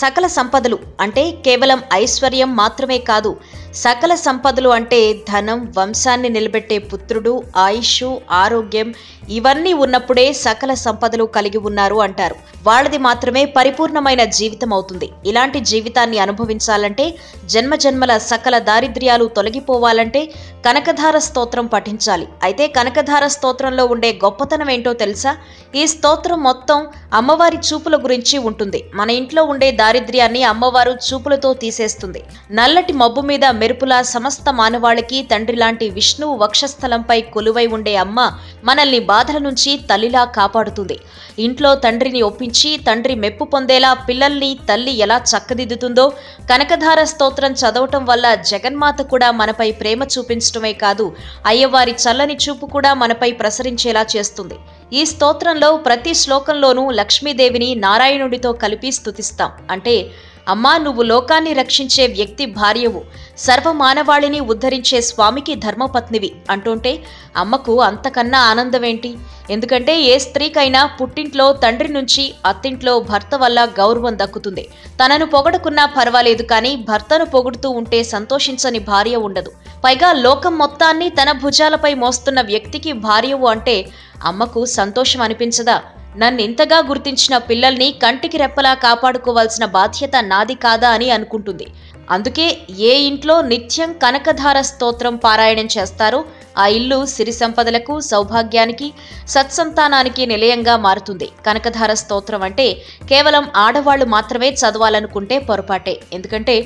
సకల సంపదలు అంటే కేవలం ఐశ్వర్యం మాత్రమే కాదు సకల సంపదలు అంటే ధనం వంశాన్ని నిలబెట్టే పుత్రుడు ఆయుష్ ఆరోగ్యం ఇవన్నీ ఉన్నప్పుడే సకల సంపదలు కలిగి ఉన్నారు అంటారు. వాళ్ళది మాత్రమే పరిపూర్ణమైన జీవితం అవుతుంది. ఇలాంటి జీవితాన్ని అనుభవించాలంటే జన్మ జన్మల సకల దారిద్ర్యాలు తొలగిపోవాలంటే కనకధార స్తోత్రం పఠించాలి. అయితే కనకధార స్తోత్రంలో ఉండే గొప్పతనం ఏంటో తెలుసా? ఈ స్తోత్రం మొత్తం అమ్మవారి చూపుల గురించి ఉంటుంది. మన ఇంట్లో ఉండే దారిద్ర్యాన్ని అమ్మవారు చూపులతో తీసేస్తుంది. నల్లటి మబ్బు మీద మెరుపులా సమస్త మానవాళికి తండ్రి లాంటి విష్ణువు వక్షస్థలంపై కొలువై ఉండే అమ్మ మనల్ని బాధల నుంచి తల్లిలా కాపాడుతుంది. ఇంట్లో తండ్రిని ఒప్పించి తండ్రి మెప్పు పొందేలా పిల్లల్ని తల్లి ఎలా చక్కదిద్దుతుందో కనకధార స్తోత్రం చదవటం వల్ల జగన్మాత కూడా మనపై ప్రేమ చూపించడమే కాదు అయ్యవారి చల్లని చూపు కూడా మనపై ప్రసరించేలా చేస్తుంది. ఈ స్తోత్రంలో ప్రతి శ్లోకంలోనూ లక్ష్మీదేవిని నారాయణుడితో కలిపి స్తుతిస్తాం. అంటే అమ్మా నువ్వు లోకాన్ని రక్షించే వ్యక్తి భార్యవు. సర్వమానవాళిని ఉద్ధరించే స్వామికి ధర్మపత్నివి. అంటుంటే అమ్మకు అంతకన్నా ఆనందమేంటి? ఎందుకంటే ఏ స్త్రీకైనా పుట్టింట్లో తండ్రి నుంచి అత్తింట్లో భర్త వల్ల గౌరవం దక్కుతుంది. తనను పొగడుకున్నా పర్వాలేదు కానీ భర్తను పొగుడుతూ ఉంటే సంతోషించని భార్య ఉండదు. పైగా లోకం మొత్తాన్ని తన భుజాలపై మోస్తున్న వ్యక్తికి భార్యవు అంటే అమ్మకు సంతోషం అనిపించదా? నన్నింతగా గుర్తించిన పిల్లల్ని కంటికి రెప్పలా కాపాడుకోవాల్సిన బాధ్యత నాది కాదా అని అనుకుంటుంది. అందుకే ఏ ఇంట్లో నిత్యం కనకధార స్తోత్రం పారాయణం చేస్తారో ఆ ఇల్లు సిరి సంపదలకు సౌభాగ్యానికి సత్సంతానానికి నిలయంగా మారుతుంది. కనకధార స్తోత్రం అంటే కేవలం ఆడవాళ్ళు మాత్రమే చదవాలనుకుంటే పొరపాటే. ఎందుకంటే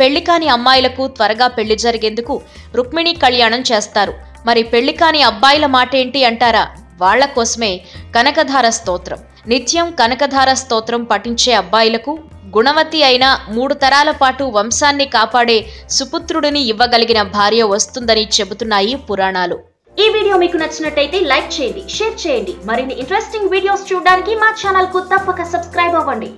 పెళ్ళి కాని అమ్మాయిలకు త్వరగా పెళ్ళి జరిగేందుకు రుక్మిణి కళ్యాణం చేస్తారు. మరి పెళ్ళి కాని అబ్బాయిల మాటేంటి అంటారా? వాళ్ళ కోసమే కనకధార స్తోత్రం. నిత్యం కనకధార స్తోత్రం పఠించే అబ్బాయిలకు గుణవతి అయిన మూడు తరాల పాటు వంశాన్ని కాపాడే సుపుత్రుడిని ఇవ్వగలిగిన భార్య వస్తుందని చెబుతున్నాయి పురాణాలు. ఈ వీడియో మీకు నచ్చినట్టయితే లైక్ చేయండి షేర్ చేయండి. మరిన్ని ఇంట్రెస్టింగ్ వీడియోస్ చూడడానికి మా ఛానల్కు తప్పక సబ్స్క్రైబ్ అవ్వండి.